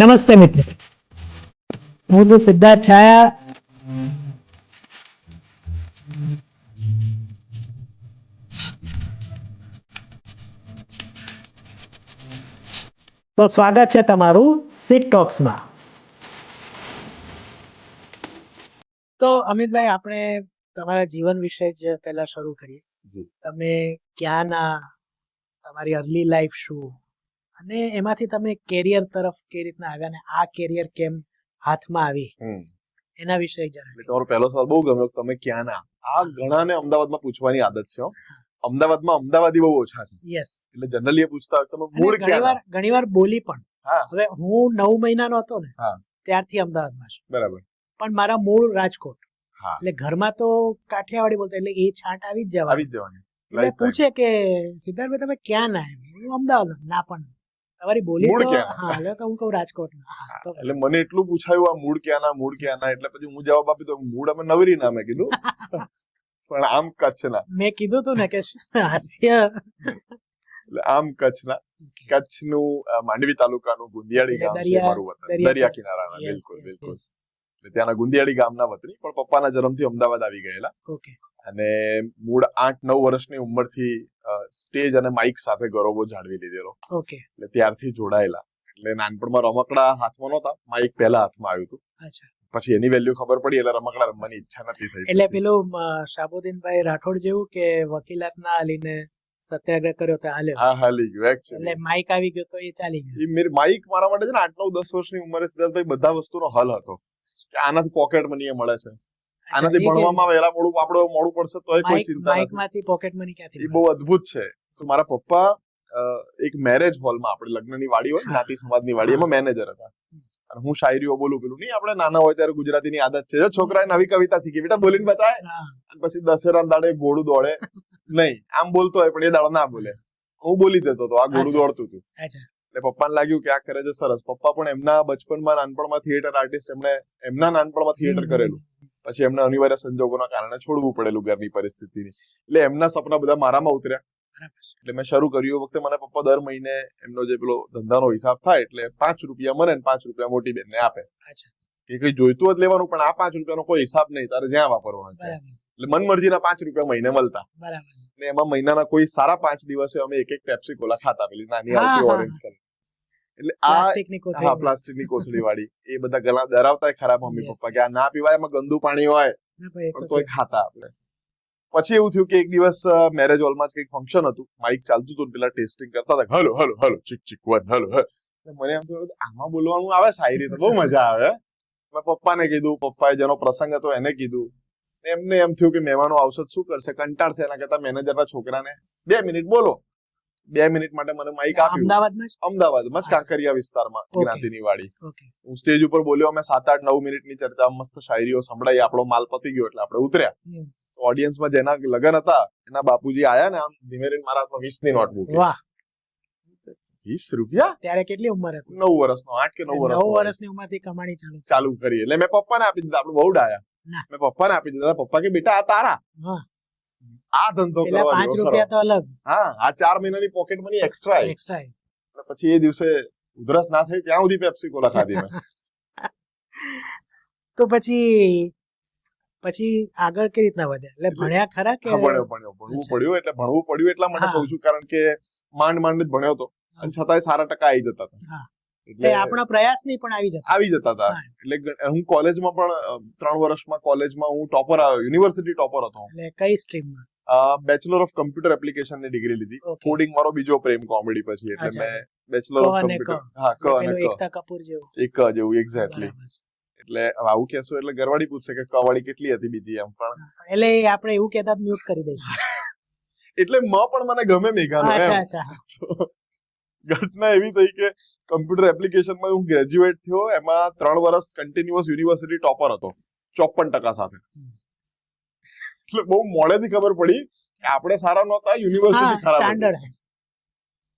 નમસ્તે મિત્રો. હું સિદ્ધાર્થ છાયા. તો સ્વાગત છે તમારું સિટ ટોક્સમાં તો અમિતભાઈ આપણે તમારા જીવન વિશે જ પહેલા શરૂ કરીએ. જી. તમે ક્યાંના તમારી અર્લી લાઈફ શું? અને એમાંથી તમે કેરિયર તરફ કેવી રીતના આવ્યા ને આ કેરિયર કેમ હાથમાં આવી? એના વિશે જરા તમારો પહેલો સવાલ બહુ ગમ્યો તમે ક્યાં ના? આ ઘણાને અમદાવાદમાં પૂછવાની આદત છે અમદાવાદમાં અમદાવાદી બહુ ઓછા છે. યસ એટલે જનરલી પૂછતા તમે મૂળ ઘણીવાર ઘણીવાર બોલી પણ. હવે હું નવ મહિનાનો હતો ને હા. ત્યારથી અમદાવાદમાં છું. બરાબર. પણ મારા મૂળ રાજકોટ. હા. એટલે ઘરમાં તો કાઠિયાવાડી બોલતા એટલે એ છાંટ આવી જ જવાની. આવી જ જવાની. એટલે. પૂછે કે સિદ્ધાર્થભાઈ તમે ક્યાં ના? એમ. હું અમદાવાદ ના પણ. તમારી બોલી મૂળ ક્યાં? હા એટલે તો હું કહું રાજકોટ એટલે મને એટલું પૂછાયું આ મૂળ ક્યાંના મૂળ ક્યાંના એટલે પછી હું જવાબ આપી તો મૂળ અમે નવરી ના મેં કીધું. પણ આમ કચ્છના. મેં કીધું તું ને કે હાસ્ય. એટલે આમ કચ્છના. કચ્છનું માંડવી તાલુકાનું ગુંદિયાળી ગામ છે દરિયા- મારું વતન. દરિયા કિનારાના બિલકુલ બિલકુલ. ત્યાંના ગુંદિયાળી ગામના વતની પણ પપ્પાના જન્મથી અમદાવાદ આવી ગયેલા. ઓકે. અને મૂળ આઠ નવ વર્ષની ઉંમરથી સ્ટેજ અને માઇક સાથે ગૌરવો જાળવી લીધેલો. ઓકે. એટલે ત્યારથી જોડાયેલા. એટલે નાનપણમાં રમકડા હાથમાં નહોતા માઇક પહેલા હાથમાં આવ્યું હતું. પછી એની વેલ્યુ ખબર પડી એટલે રમકડા રમવાની ઈચ્છા નથી થઈ એટલે પેલું શાબુદ્દીનભાઈ રાઠોડ જેવું કે વકીલાત ના હાલીને સત્યાગ્રહ કર્યો તો હાલ્યો હા હાલી ગયું એટલે માઇક આવી ગયો તો એ ચાલી ગયો. એ માઇક મારા માટે છે ને આઠ નવ દસ વર્ષની ઉંમરે સિદ્ધાર્થભાઈ બધા વસ્તુનો હલ હતો. કે આનાથી પોકેટ મની મળે છે. આનાથી ભણવામાં વહેલા મોડું આપણે મોડું પડશે તોય કોઈ ચિંતા નથી. માંથી પોકેટ મની ક્યાંથી એ બહુ અદ્ભુત છે. તો મારા પપ્પા એક મેરેજ હોલમાં આપણે લગ્નની વાડી હોય જ્ઞાતિ સમાજની વાડી એમાં મેનેજર હતા. અને હું શાયરીઓ બોલું પેલું નહીં આપણે નાના હોય ત્યારે ગુજરાતીની આદત છે. છોકરાએ નવી કવિતા શીખી બેટા બોલીને બતાય. અને પછી દશેરા દાડે ઘોડું દોડે. નહીં આમ બોલતો હોય પણ એ દાડો ના બોલે. હું બોલી દેતો હતો આ ઘોડું દોડતું હતું. એટલે પપ્પાને લાગ્યું કે આ કરે છે સરસ. પપ્પા પણ એમના બચપનમાં નાનપણમાં થિયેટર આર્ટિસ્ટ એમણે એમના નાનપણમાં થિયેટર કરેલું. પછી એમને અનિવાર્ય સંજોગોના કારણે છોડવું પડેલું ઘરની પરિસ્થિતિની. એટલે એમના સપના બધા મારામાં ઉતર્યા. એટલે મેં શરૂ કર્યું વખતે મને પપ્પા દર મહિને એમનો જે પેલો ધંધાનો હિસાબ થાય એટલે પાંચ રૂપિયા મને ને પાંચ રૂપિયા મોટી બેનને આપે. એ કે કઈ જોઈતું જ લેવાનું પણ આ પાંચ રૂપિયાનો કોઈ હિસાબ નહીં તારે જ્યાં વાપરવાનું એટલે મનમરજીના પાંચ રૂપિયા મહિને મળતા. ને એમાં મહિનાના કોઈ સારા પાંચ દિવસે અમે એક એક પેપ્સી કોલા ખાતા પેલી નાની આવતી ઓરેન્જ કલર એટલે આ પ્લાસ્ટિકની કોથળી હા પ્લાસ્ટિકની કોથળી વાળી. એ બધા ગલા ડરાવતા ખરાબ મમ્મી પપ્પા કે આ ના પીવાય એમાં ગંદુ પાણી હોય. પણ તોય ખાતા આપણે. પછી એવું થયું કે એક દિવસ મેરેજ હોલમાં જ કંઈક ફંક્શન હતું. માઇક ચાલતું હતું પેલા ટેસ્ટિંગ કરતા હતા. Hello hello hello check check one hello hello મને એમ થયું આમાં બોલવાનું આવે શાયરી તો બહુ મજા આવે મેં પપ્પાને કીધું પપ્પાએ જેનો પ્રસંગ હતો એને કીધું. એમને એમ થયું કે મહેમાનો આવશે શું કરશે? કંટાળશે એના કરતા મેનેજરના છોકરાને બે મિનિટ બોલો. બે મિનિટ માટે મને માઇક આપ્યું. અમદાવાદમાં અમદાવાદમાં જ કાંકરિયા વિસ્તારમાં. જ્ઞાતિની વાડી હું સ્ટેજ ઉપર બોલ્યો અમે સાત આઠ નવ મિનિટની ચર્ચા મસ્ત શાયરીઓ સંભળાઈ આપણો માલ પતી ગયો એટલે આપણે ઉતર્યા. ઓડિયન્સમાં જેના લગન હતા એના બાપુજી આયા ને આમ ધીમે ધીમે મારા હાથમાં વીસની નોટ મૂકી વાહ. વીસ રૂપિયા? ત્યારે કેટલી ઉંમર હતી? નવ વર્ષનો આઠ કે નવ નવ વર્ષનો ઉંમરથી કમાણી ચાલુ ચાલુ કરી એટલે મેં પપ્પાને આપી દીધા આપણે બહુ ડાયા. મેં પપ્પાને આપી દીધા પપ્પા કે બેટા આ તારા. આ ધંધો કરવા પાંચ રૂપિયા તો અલગ. હા આ ચાર મહિનાની પોકેટ મની એક્સ્ટ્રા એક્સ્ટ્રા પછી એ દિવસે ઉધરસ ના થઈ ત્યાં સુધી પેપ્સી કોલા ખાધી મેં. તો પછી પછી આગળ કઈ રીતના વધ્યા? એટલે ભણ્યા ખરા કે ભણ્યો ભણ્યો ભણવું પડ્યું એટલે ભણવું પડ્યું એટલા માટે કહું છું કારણ કે માંડ માંડ જ ભણ્યો હતો. અને છતાંય સારા ટકા આવી જતા હતા. એટલે આપણા પ્રયાસ નહીં પણ આવી જતા. આવી જતા હતા. એટલે હું કોલેજમાં પણ ત્રણ વર્ષમાં કોલેજમાં હું ટોપર આવ્યો યુનિવર્સિટી ટોપર હતો. એટલે કઈ સ્ટ્રીમમાં બેચલર ઓફ કમ્પ્યુટર એપ્લિકેશનની ડિગ્રી લીધી. કોડિંગ મારો બીજો પ્રેમ કોમેડી પછી એટલે મેં બેચલર ઓફ. કમ્પ્યુટર હા ક અને ક. એકતા કપૂર જેવું. એક જેવું એક્ઝેક્ટલી એટલે આવું કહેશો એટલે ગરવાડી પૂછશે કે કવાળી કેટલી હતી બીજી એમ પણ એટલે આપણે એવું કહેતા મ્યુટ કરી દઈશું. એટલે મ પણ મને ગમે મેઘાનો એમ. ઘટના એવી થઈ કે કમ્પ્યુટર એપ્લિકેશનમાં હું ગ્રેજ્યુએટ થયો એમાં ત્રણ વર્ષ કન્ટિન્યુઅસ યુનિવર્સિટી ટોપર હતો. ચોપન ટકા સાથે. એટલે બહુ મોડેથી ખબર પડી કે આપણે સારા નહોતા યુનિવર્સિટી ખરાબ સ્ટાન્ડર્ડ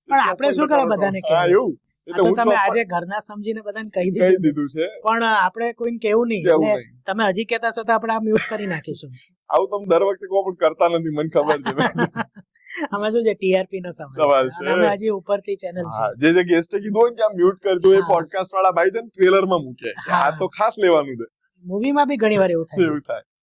પણ આપણે શું કરે બધાને હા એવું. એટલે તમે આજે ઘરના સમજીને બધાને કહી દીધું. છે. પણ આપણે કોઈને કેવું નહીં. તમે હજી કહેતા છો તો આપણે આ મ્યુટ કરી નાખીશું. આવું તમે દર વખતે કોઈ પણ કરતા નથી. મને ખબર છે. આમાં શું છે? ટીઆરપી નો સવાલ છે. અમે હજી ઉપરથી ચેનલ છે જે જે ગેસ્ટે કીધું હોય કે આ મ્યુટ કરી દો એ પોડકાસ્ટ વાળા ભાઈ છે ને ટ્રેલરમાં મૂકે. આ તો ખાસ લેવાનું છે. મૂવીમાં બી ઘણી વાર એવું થાય એવું થાય.